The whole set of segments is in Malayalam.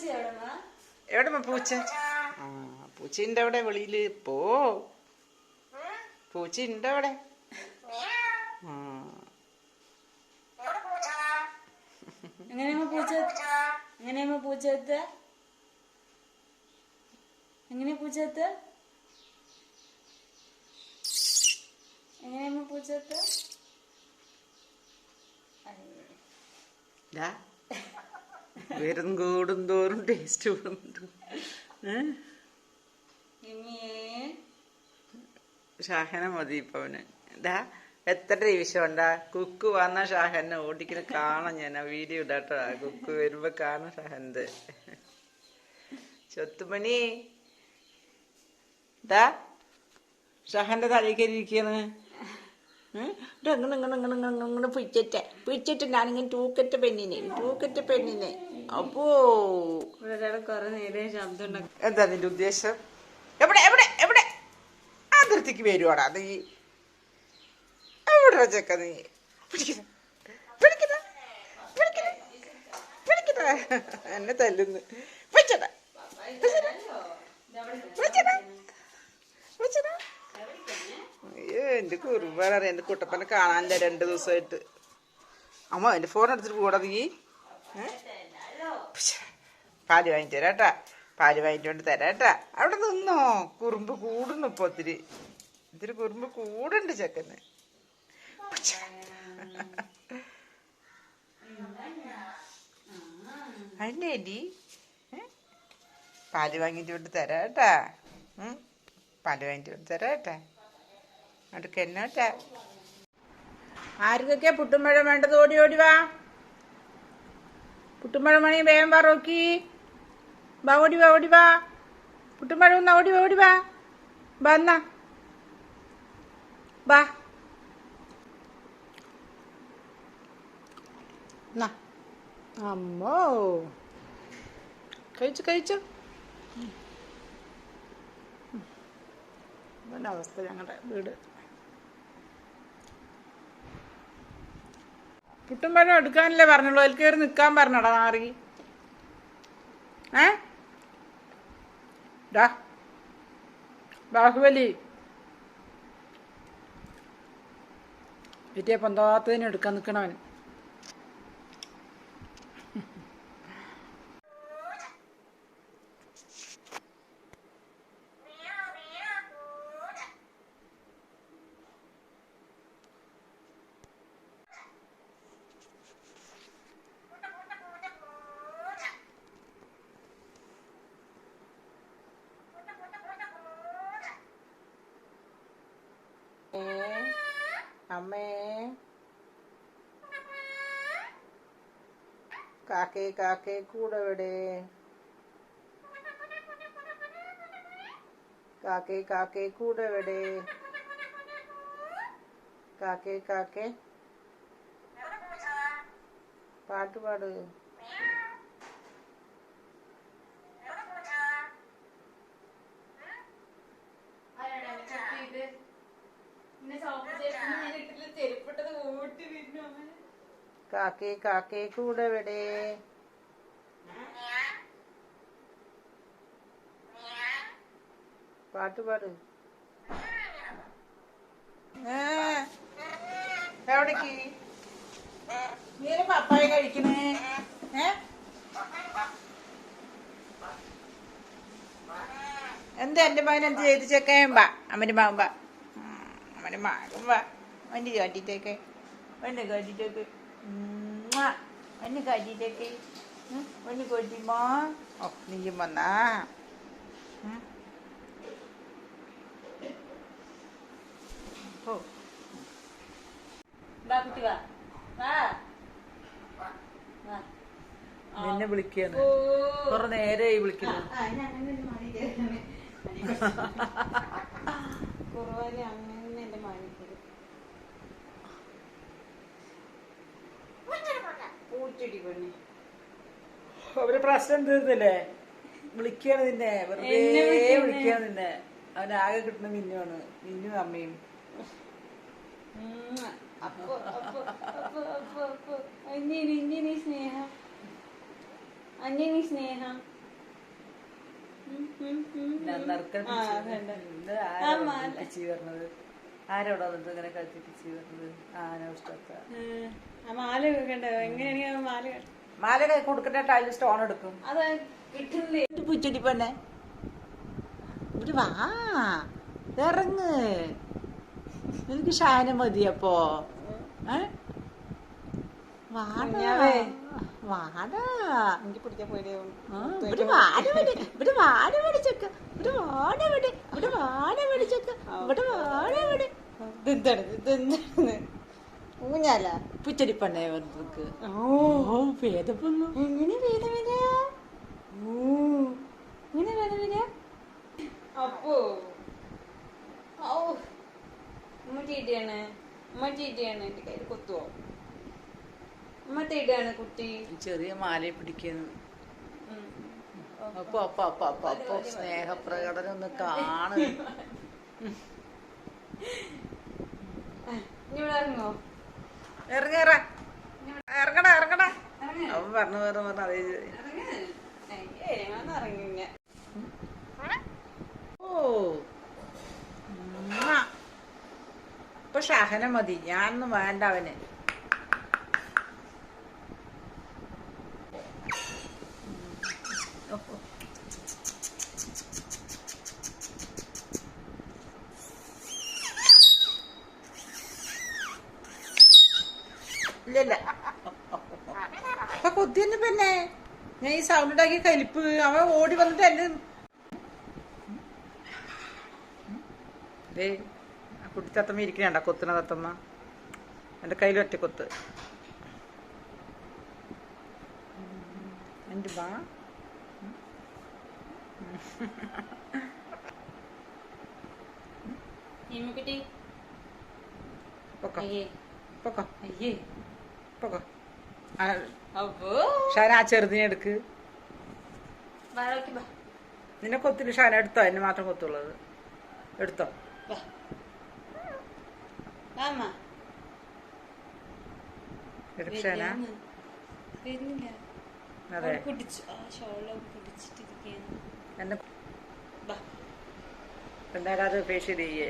എവിടെമ്മ എവിടെ പൂച്ച? ആ പൂച്ചയുണ്ട് അവിടെ വെളിയിൽ പോ. പൂച്ച ഉണ്ട് അവിടെ എങ്ങനെയാ പൂച്ച? എങ്ങനെയമ്മ പൂച്ച എത്ത? എങ്ങനെയാ പൂച്ച എത്ത? എങ്ങനെയമ്മ പൂച്ച എത്ത? ഉയരം കൂടും തോറും ടേസ്റ്റ് കൂടുന്നുണ്ട് ഏ? ഷാഹന മതി ഇപ്പൊ അവന്. ഇതാ എത്ര ഡിവിഷൻ ഉണ്ടാ? കുക്ക് വന്ന ഷാഹനെ ഓടിക്കുന്ന കാണാം ഞാൻ. ആ വീഡിയോ ഇടാട്ടോ. കുക്ക് വരുമ്പോ കാണാം ഷാഹന്റെ ചൊത്തുമണി. ഇതാ ഷാഹന്റെ തലയിൽ ഇരിക്കാണ് അങ്ങനെ അങ്ങനെ അങ്ങനെ അങ്ങനെ അങ്ങനെ പിടിച്ചിട്ട്. പിടിച്ചിട്ട് ഞാനിങ്ങനെ തൂക്കറ്റ പെണ്ണിനെ. തൂക്കറ്റ പെണ്ണിനെ. അപ്പോ കുറെ നേരം ശബ്ദം എന്താ നിന്റെ ഉദ്ദേശം? എവിടെ എവിടെ എവിടെ? അതിർത്തിക്ക് വരുവാടാ നീ. എവിടെ ചെക്ക നീ? പിടിക്കുന്ന പിടിക്കുന്ന പിടിക്കുന്ന പിടിക്കുന്ന എന്നെ തല്ലുന്നു. പിടിച്ചട്ടെ വെച്ചടാ എന്റെ കുറുമ്പാറ എന്റെ കുട്ടപ്പനെ കാണാനില്ല രണ്ടു ദിവസമായിട്ട്. അമ്മ എന്റെ ഫോൺ എടുത്തിട്ട് പോടാ നീ. പാൽ ശ്ശെ. പാൽ കേട്ടാ പാൽ വാങ്ങിട്ട് തരാട്ടാ അവിടെ നിന്നോ? കുറുമ്പ് കൂടുന്നു ഇപ്പൊ ഒത്തിരി. ഇത്തിരി കുറുമ്പ് കൂടുണ്ട് ചെക്കന്. ഏ? പാൽ വാങ്ങിട്ട് കൊണ്ട് തരാട്ടാ ഉം? പാൽ വാങ്ങിട്ട് കൊണ്ട് തരാട്ടാ അടുക്ക എന്നാട്ടാ ആർക്കൊക്കെ പുട്ടുമ്പഴം വേണ്ടത് ഓടി ഓടി വാ. പുട്ടുമ്പഴം മണി വേഗം വാ റോക്കി. വാ ഓടി വാ ഓടി വാ. പുട്ടുമ്പഴം ഒന്ന് ഓടി ഓടി വാ. വാ എന്നാ. വാ. എന്നാ. അമ്മോ. കഴിച്ചു കഴിച്ചു. അവസ്ഥ ഞങ്ങളുടെ വീട്. പുട്ടുമ്പഴം എടുക്കാനല്ലേ പറഞ്ഞുള്ളൂ. അതിൽ കയറി നിൽക്കാൻ പറഞ്ഞടാ നാറി. ഏ? ബാഹുബലി. പിറ്റേ പൊന്താത്തതിന് എടുക്കാൻ നിൽക്കണവൻ. അമ്മേ കാക്കേ കാക്കേ കൂടെ എവിടെ കാക്കേ കാക്കേ കൂടെ എവിടെ കാക്കേ കാക്കേ പാട്ട് കാക്കേ കാക്കി കൂടെ വിടെ പാട്ട് പാട്. എവിടേക്ക്? നീ പപ്പായ കഴിക്കണേ. ഏ? എന്താ എന്റെ മകൻ എന്ത് ചെയ്ത് അമ്മന്റെ മകൻ അമ്മന്റെ മകൻ വാ. വണ്ടി കാട്ടിട്ടേക്കെ വണ്ടി കാട്ടിട്ടേക്ക് വണ്ടി കാട്ടിട്ടേക്ക് വണ്ടി കൊട്ടിമോ ഓ നീയും വന്നാ ഉം. ഓ വാ കുട്ടി വാ വാ വാ നിന്നെ വിളിക്കാണ് ഓ കുറെ നേരമായി വിളിക്കുന്നു ആ, ഇനി അങ്ങനെ ഒരു മണി കേറണേ. കുറവാൽ അങ്ങനെ എന്റെ മണി കേറി. പൂച്ചെടി പെണ്ണെ അവർ പ്രശ്നം തീർന്നില്ലേ വിളിക്കാണ് നിന്നെ വെറുതെ എന്നെ? വിളിക്കാണ് നിന്നെ അവനാകെ കിട്ടുന്ന മിന്നുവാണ് മിന്നു അമ്മയും ഉം. അപ്പൊ അപ്പൊ അപ്പൊ സ്നേഹം സ്നേഹം ഉം, ഉം, ഉം, ഞാൻ ഉം. നറുക്കൻ ആ, പിച്ചി അതുണ്ട്. ആ, മാല. പിച്ചി വരുന്നത് ആരോടാ വന്നിട്ട് ഇങ്ങനെ കത്തി വരുന്നത് ആന ഇഷ്ടത്ത ആ മാല ആ മാല? മാല കൈ കൊടുക്കട്ടെ ടൈൽ സ്റ്റോൺ എടുക്കും. അത് പൂച്ചെടി പെണ്ണെ ഇവിടെ വാ. ഇറങ്ങ്. നിനക്ക് ഷാന മതി അപ്പോ ഏ? കുഞ്ഞാവേ. വാടാ. എനിക്ക് പിടിക്കാൻ പേടിയാവും ഇവിടെ വാട വിട് ഇവിടെ വാട പിടിച്ചക്ക ഇവിടെ വാട വിട് ഇവിടെ വാട പിടിച്ചക്ക ഇവിടെ വാട വിട്. ഇതെന്താണ് ഊഞ്ഞാല? ഓ. ഭേദപ്പൊന്നു. എങ്ങനെ വരിക ഓ എങ്ങനെ വരിക അപ്പോ ഓ ഉമ്മ ചീറ്റയാണ് ഉമ്മ ചീറ്റയാണ് എന്റെ കയ്യിൽ കൊത്തുവോ? തീറ്റാണ് കുട്ടി. ചെറിയ മാലയെ പിടിക്കുന്നു. അപ്പൊ അപ്പൊ അപ്പൊ അപ്പൊ അപ്പൊ സ്നേഹപ്രകടനം ഒന്ന് കാണു. ഇറങ്ങോ? ഇറങ്ങടാ ഇറങ്ങടാ. അവൻ പറഞ്ഞു പറഞ്ഞു പറഞ്ഞു അതേ ഇറങ്ങില്ല ഓ. ഇപ്പൊ ഷഹന മതി. ഞാനൊന്നും വേണ്ട അവന് ഓ. ഇല്ലല്ല അപ്പൊ കൊത്തിയെന്നെ പിന്നെ. ഞാൻ ഈ സൗണ്ട് ഉണ്ടാക്കി കലിപ്പ്. അവൻ ഓടി വന്നിട്ട് എന്നെ കുട്ടി തത്തമ്മ ഇരിക്കണണ്ട കൊത്തുന്ന തത്തമ്മ എന്റെ കയ്യിൽ ഒറ്റ കൊത്ത്. എന്റെ ബാ. പൊക്കോ. പൊക്കോ. അയ്യേ. പൊക്കോ. ഷാന ആ ചെറുതിനെ എടുക്ക്. നിന്നെ കൊത്തില്ല ഷാന എടുത്തോ? എന്നെ മാത്രം കൊത്തുള്ളത്. എടുത്തോ? ഷാന. അതെ. എന്നെ എന്തായാലും അത് ഫേഷ്യൽ ചെയ്യേ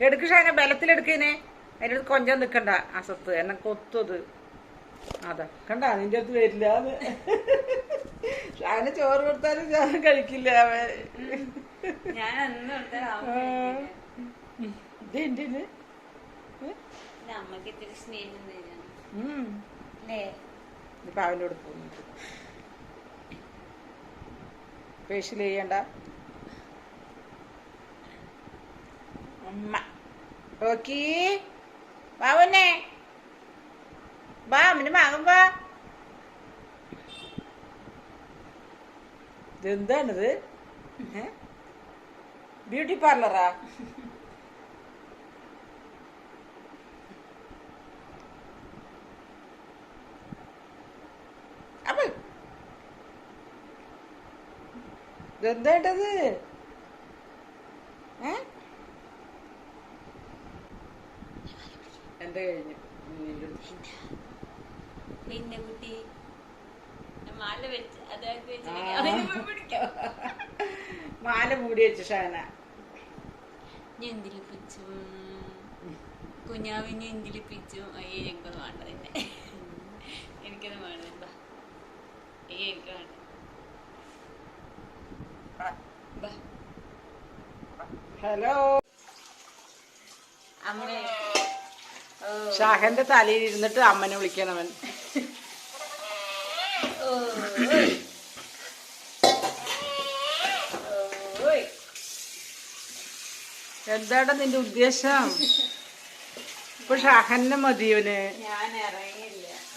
എടുക്ക് ഷാന. ബലത്തിലെടുക്കനെ അതിന്റെ അടുത്ത് കൊഞ്ചം നിൽക്കണ്ട ആ സത്ത് എന്നെ കൊത്തത് അതാ. കണ്ട നിന്റെ അടുത്ത് വരില്ല ഞാൻ ചോറ് കൊടുത്താലും ഞാൻ കഴിക്കില്ല അവൻ. ഇതെന്തിന് ഇപ്പൊ അവന്റെ കൂടെ ഫേഷ്യൽ ചെയ്യണ്ട. അമ്മ. ഓക്കീ ബാബുന്നെ ബാ അമ്മന് മാങ്ങും ബാ ഇതെന്താണിത് ഏ? ബ്യൂട്ടി പാർലറാ അപ്പൊ ഇതെന്താണ്ടത് ഏ എന്റെ കഴിഞ്ഞു നിന്റെ അടുത്ത്. പിന്നെ കുട്ടി മാല വെച്ച് അതായത് ആ. മാല മൂടി വെച്ചു ഷാന. ഞെന്തിലിപ്പിച്ചും. കുഞ്ഞാവിനെ അയ്യേ എനിക്കത് വേണ്ട തന്നെ എനിക്കത് വേണ്ട ബാ അയ്യേ എനിക്ക് വേണ്ട. ഹലോ. അമ്മേ. ഷാഹന്റെ തലയിൽ ഇരുന്നിട്ട് അമ്മനെ വിളിക്കണവൻ. എന്താടാ നിന്റെ ഉദ്ദേശം? ഇപ്പൊ ഷഹന്നെ മതിയോന്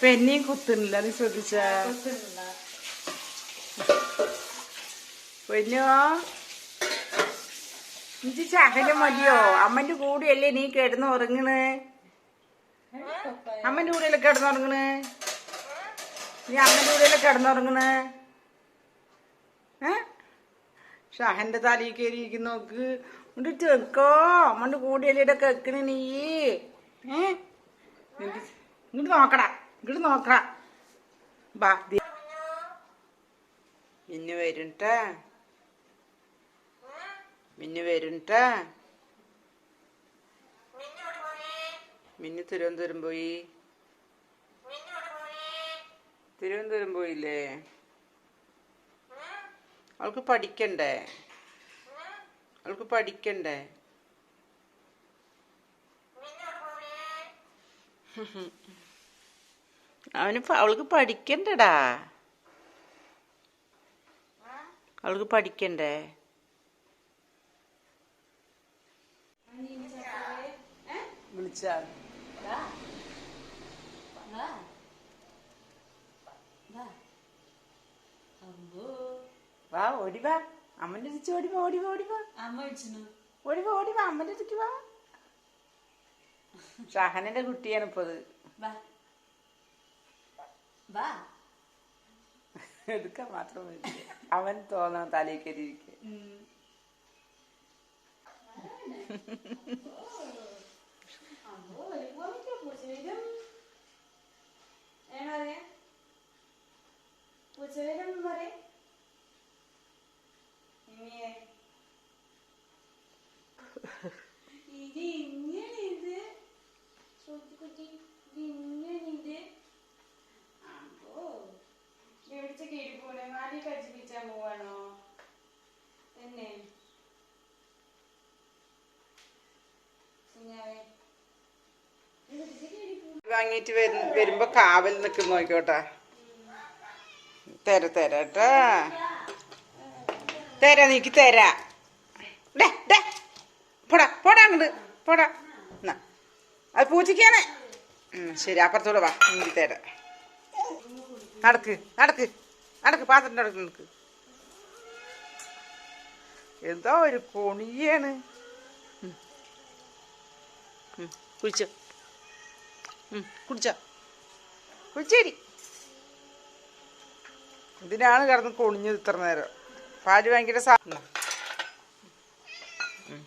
പെന്നെയും കുത്തുന്നില്ല നീ ശ്രദ്ധിച്ച. പെന്നോ എനിക്ക് ഷാഹന്റെ മതിയോ? അമ്മന്റെ കൂടെയല്ലേ നീ കിടന്ന് ഉറങ്ങണ്. അമ്മന്റെ കൂടെയല്ലേ കിടന്നുറങ്ങണ് നീ അമ്മന്റെ കൂടെയല്ലേ കിടന്നുറങ്ങണ് ഏ അഹന്റെ തലയിൽ കയറി ഇരിക്കുന്ന നോക്ക് ഉണ്ട് ചെറുക്കോ അമ്മണ്ട് കൂടിയലിയുടെ കേക്കണ നീ? ഏ? ഇങ്ങോട്ട് നോക്കടാ ഇങ്ങോട്ട് നോക്കടാ. ബാ. മിന്നു വരും ട്ടാ. മിന്നു വരും ട്ടാ. മിന്നു തിരുവനന്തപുരം പോയി. തിരുവനന്തപുരം പോയില്ലേ? അവൾക്ക് പഠിക്കണ്ടേ? അവൾക്ക് പഠിക്കണ്ടേ? അവന് അവൾക്ക് പഠിക്കണ്ടടാ. അവൾക്ക് പഠിക്കണ്ടേ? വിളിച്ചാൽ വാ ഓടി വാ. അമ്മന്റെ തിരിച്ച് ഓടിവാ ഓടിവാ ഓടി വാ അമ്മ വിളിച്ചു ഓടിവാ ഓടി വാ അമ്മന്റെ തിരിക്ക് വാ. ഷഹനന്റെ കുട്ടിയാണ് ഇപ്പൊ അത്. എടുക്കാൻ മാത്രം മതി. അവൻ തോന്നണം തലയിൽ കയറിയിരിക്കെ ഇത് ഇങ്ങനെ ഇത് ചോദിക്കുട്ടി ഇത് ഇങ്ങനെ ഇത് അപ്പോ എവിടിച്ച കേടി പോണേ മാടി കടിപ്പിച്ചാൻ പോവാണോ തന്നെ കുഞ്ഞാവേ എവിടിച്ച കേടി പോ വാങ്ങിയിട്ട് വരു വരുമ്പോ കാവൽ നിൽക്കുന്ന നോക്കോട്ടെ തര തരാട്ടാ തര നീക്ക് തരാ. പോടാ പോടാ അങ്ങോട്ട് പോടാ. എന്നാ അത് പൂജിക്കാനേ ശരി അപ്പുറത്തൂടെ വാ എനിക്ക് തരാം. നടക്ക് നടക്ക്. നടക്ക് പാത്രം നടക്ക് നടക്ക് എന്തോ ഒരു കൊണിയാണ്? ഉം. ഉം, കുടിച്ചോ. കുടിച്ചേരി. ഇതിനാണ് കിടന്ന് കൊണിഞ്ഞത് ഇത്ര നേരം. പാൽ ഭയങ്കര സാധനം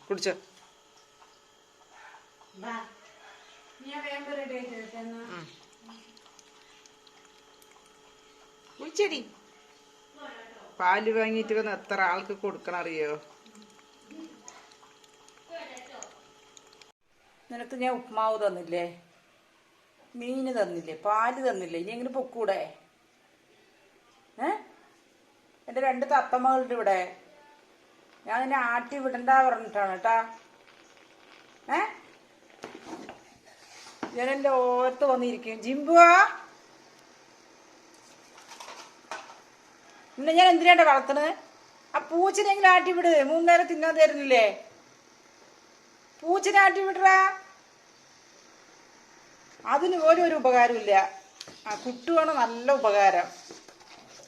കുടിച്ചോ. കുടിച്ചേരി. പാൽ വാങ്ങിയിട്ട് വന്ന് എത്ര ആൾക്ക് കൊടുക്കണം അറിയോ? നിനക്ക് ഞാൻ ഉപ്മാവ് തന്നില്ലേ? മീന് തന്നില്ലേ പാൽ തന്നില്ലേ ഇനി എങ്ങനെ പൊക്കൂടെ? ഏ? എന്റെ രണ്ട് തത്തമ്മകളുണ്ട് ഇവിടെ. ഞാൻ നിന്നെ ആട്ടി വിടണ്ട പറഞ്ഞിട്ടാണ് കേട്ടാ. ഏ? ഞാൻ എന്റെ ഓരത്ത് വന്നിരിക്കും. ജിമ്പുവാ പിന്നെ ഞാൻ എന്തിനാണ്ട വളർത്തണത്? ആ പൂച്ചനെങ്കിലും ആട്ടി വിട്. മൂന്നേരം തിന്നാൻ തരുന്നില്ലേ? പൂച്ചനെ ആട്ടി വിടറാ. അതിന് പോലും ഒരു ഉപകാരമില്ല ആ കുട്ടുവാണ് നല്ല ഉപകാരം.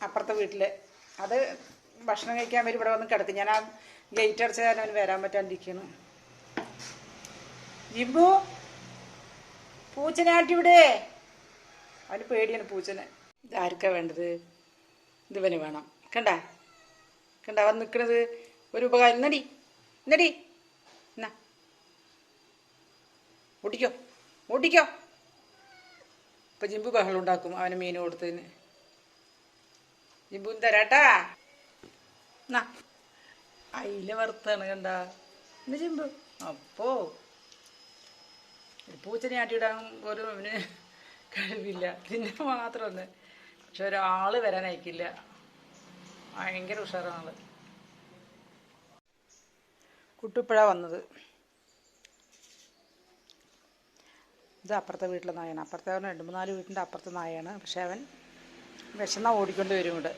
അപ്പുറത്തെ വീട്ടിൽ. അത് ഭക്ഷണം കഴിക്കാൻ വരും ഇവിടെ വന്ന് കിടക്കും. ഞാൻ ആ ഗേറ്റ് അടച്ച കാരണം അവന് വരാൻ പറ്റാണ്ടിരിക്കുന്നു ജിബു പൂച്ചനാട്ടിവിടെ അവന് പേടിയാണ് പൂച്ചനെ. ഇതാർക്കാ വേണ്ടത്? ഇതിവന് വേണം. കണ്ട? കണ്ട അവൻ നിൽക്കുന്നത് ഒരു ഉപകാരം. നടി നടി എന്നാ? ഓടിക്കോ ഓടിക്കോ ഇപ്പൊ ജിമ്പു ബഹളം ഉണ്ടാക്കും അവന് മീൻ കൊടുത്തതിന്. ജിമ്പു തരാട്ടാ. എന്നാ അയില വറുത്താണ് കണ്ട. ഇന്ന് ജിമ്പു? അപ്പോ. പൂച്ചനെ ആട്ടിയിടാൻ ഒരു അവന് കഴിവില്ല. പിന്നെ മാത്രമൊന്ന്. പക്ഷെ ഒരാൾ വരാൻ അയക്കില്ല. ഭയങ്കര ഉഷാറാണ് കുട്ടിപ്പഴാ വന്നത്. ഇത് അപ്പുറത്തെ വീട്ടിലെ നായയാണ് അപ്പുറത്തെ രണ്ട് മൂന്നാൽ വീട്ടിന്റെ അപ്പുറത്തെ നായയാണ്. പക്ഷേ അവൻ വിശന്നാൽ ഓടിക്കൊണ്ട് വരും ഇവിടെ